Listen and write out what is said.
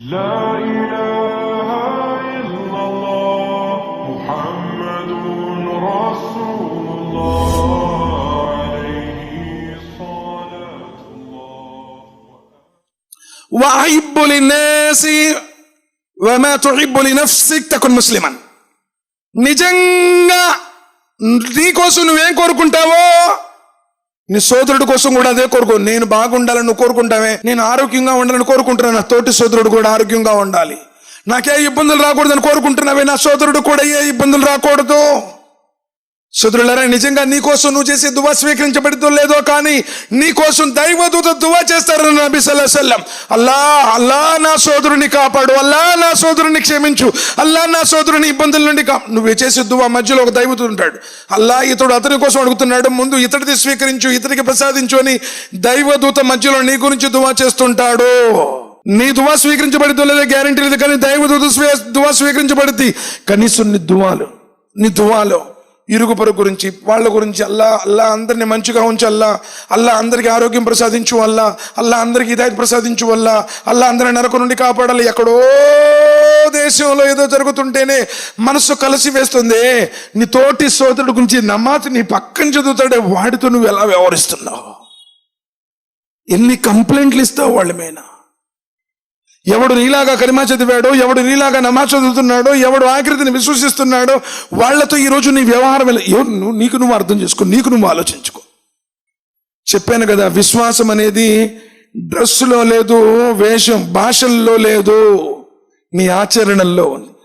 لا إله إلا الله محمد رسول الله عليه صلاة الله وأحب للناس وما تحب لنفسك تكن مسلما నిజంగా నీ కోసం నువ్వేం కోరుకుంటావో నీ సోదరుడి కోసం కూడా అదే కోరుకో. నేను బాగుండాలని నువ్వు కోరుకుంటావే. నేను ఆరోగ్యంగా ఉండాలని కోరుకుంటున్నాను. నా తోటి సోదరుడు కూడా ఆరోగ్యంగా ఉండాలి. నాకే ఇబ్బందులు రాకూడదని కోరుకుంటున్నావే. నా సోదరుడు కూడా ఏ ఇబ్బందులు రాకూడదు. సోదరులారా నిజంగా నీ కోసం నువ్వు చేసే దువా స్వీకరించబడితో లేదో కానీ నీ కోసం దైవదూత దువా చేస్తారని నబీ సల్లాహం అల్లా అల్లా నా సోదరుని కాపాడు అల్లా నా సోదరుని క్షమించు అల్లా నా సోదరుని ఇబ్బందుల నుండి కా నువ్వు చేసే దువా మధ్యలో ఒక దైవదూత ఉంటాడు. అల్లా ఇతడు అతని కోసం అడుగుతున్నాడు ముందు ఇతడిది స్వీకరించు ఇతడికి ప్రసాదించు అని దైవదూత మధ్యలో నీ గురించి దువా చేస్తుంటాడు. నీ దువా స్వీకరించబడితో లేదా గ్యారంటీ లేదు కానీ దైవదూత దువా స్వీకరించబడింది కనీసం నీ దువాలు నీ దువాలో ఇరుగు పొరుగు గురించి వాళ్ళ గురించి అల్లా అల్లా అందరిని మంచిగా ఉంచు అల్లా అల్లా అందరికీ ఆరోగ్యం ప్రసాదించు అల్లా అల్లా అందరికీ హిదాయత్ ప్రసాదించు వల్ల అల్లా అందరిని నరక నుండి కాపాడాలి. ఎక్కడో దేశంలో ఏదో జరుగుతుంటేనే మనసు కలిసి వేస్తుంది. నీ తోటి సోదరుడు గురించి నమాజ్ నీ పక్కన చదువుతాడే వాడితో నువ్వు ఎలా వ్యవహరిస్తున్నావు? ఎన్ని కంప్లైంట్లు ఇస్తావు వాళ్ళ మీద? ఎవడు నీలాగా కరిమా చదివాడో ఎవడు నీలాగా నమా చదువుతున్నాడో ఎవడు ఆకృతిని విశ్వసిస్తున్నాడో వాళ్ళతో ఈరోజు నీ వ్యవహారం ఎవరు నువ్వు నీకు నువ్వు అర్థం చేసుకో నీకు నువ్వు ఆలోచించుకో. చెప్పాను కదా విశ్వాసం అనేది డ్రెస్సులో లేదు వేషం భాషల్లో లేదు మీ ఆచరణల్లో ఉంది.